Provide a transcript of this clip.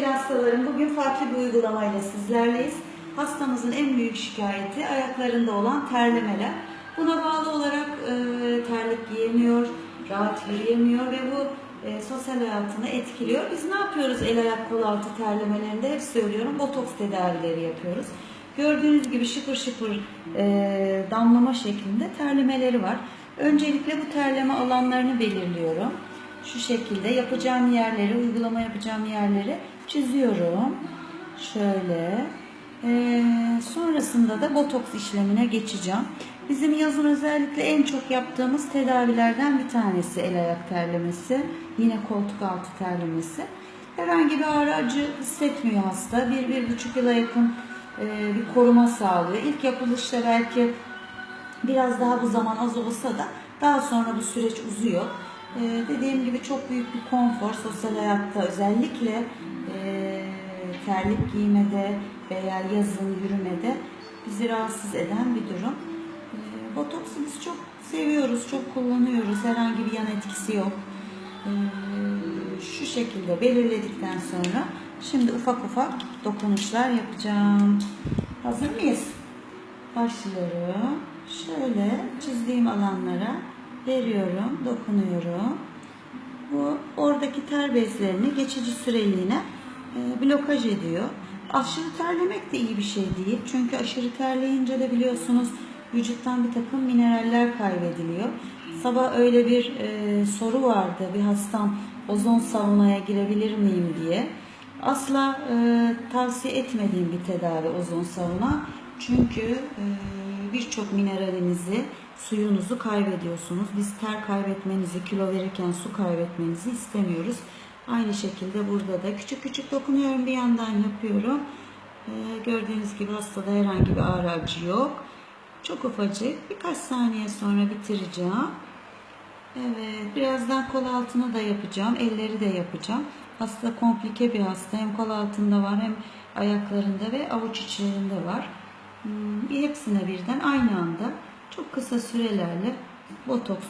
Sevgili hastalarım, bugün farklı bir uygulamayla sizlerleyiz. Hastamızın en büyük şikayeti ayaklarında olan terlemeler. Buna bağlı olarak e, terlik giyemiyor, rahat yürüyemiyor ve bu e, sosyal hayatını etkiliyor. Biz ne yapıyoruz el ayak kol altı terlemelerinde? Hep söylüyorum, botoks tedavileri yapıyoruz. Gördüğünüz gibi şıpır şıpır e, damlama şeklinde terlemeleri var. Öncelikle bu terleme alanlarını belirliyorum. Şu şekilde yapacağım yerleri, uygulama yapacağım yerleri çiziyorum. Şöyle. Ee, sonrasında da botoks işlemine geçeceğim. Bizim yazın özellikle en çok yaptığımız tedavilerden bir tanesi el ayak terlemesi. Yine koltuk altı terlemesi. Herhangi bir ağrı acı hissetmiyor hasta. Bir, bir buçuk yıla yakın e, bir koruma sağlıyor. İlk yapılışta belki Biraz daha bu zaman az olsa da daha sonra bu süreç uzuyor. Ee, dediğim gibi çok büyük bir konfor sosyal hayatta özellikle terlik giymede veya yazın yürümede bizi rahatsız eden bir durum. E, botoksu biz çok seviyoruz, çok kullanıyoruz. Herhangi bir yan etkisi yok. Ee, şu şekilde belirledikten sonra şimdi ufak ufak dokunuşlar yapacağım. Hazır mıyız? Başlıyorum. Şöyle çizdiğim alanlara veriyorum, dokunuyorum. Bu oradaki ter bezlerini geçici süreliğine e, blokaj ediyor. Aşırı terlemek de iyi bir şey değil. Çünkü aşırı terleyince de biliyorsunuz vücuttan bir takım mineraller kaybediliyor. Sabah öyle bir e, soru vardı bir hastam ozon saunaya girebilir miyim diye. Asla e, tavsiye etmediğim bir tedavi ozon sauna. Çünkü e, birçok mineralinizi, suyunuzu kaybediyorsunuz. Biz ter kaybetmenizi, kilo verirken su kaybetmenizi istemiyoruz. Aynı şekilde burada da küçük küçük dokunuyorum bir yandan yapıyorum. E, gördüğünüz gibi hastada herhangi bir ağrı acı yok. Çok ufacık birkaç saniye sonra bitireceğim. Evet, birazdan kol altına da yapacağım, elleri de yapacağım. Hasta komplike bir hasta. Hem kol altında var hem ayaklarında ve avuç içlerinde var. Hmm, hepsine birden aynı anda çok kısa sürelerle botoks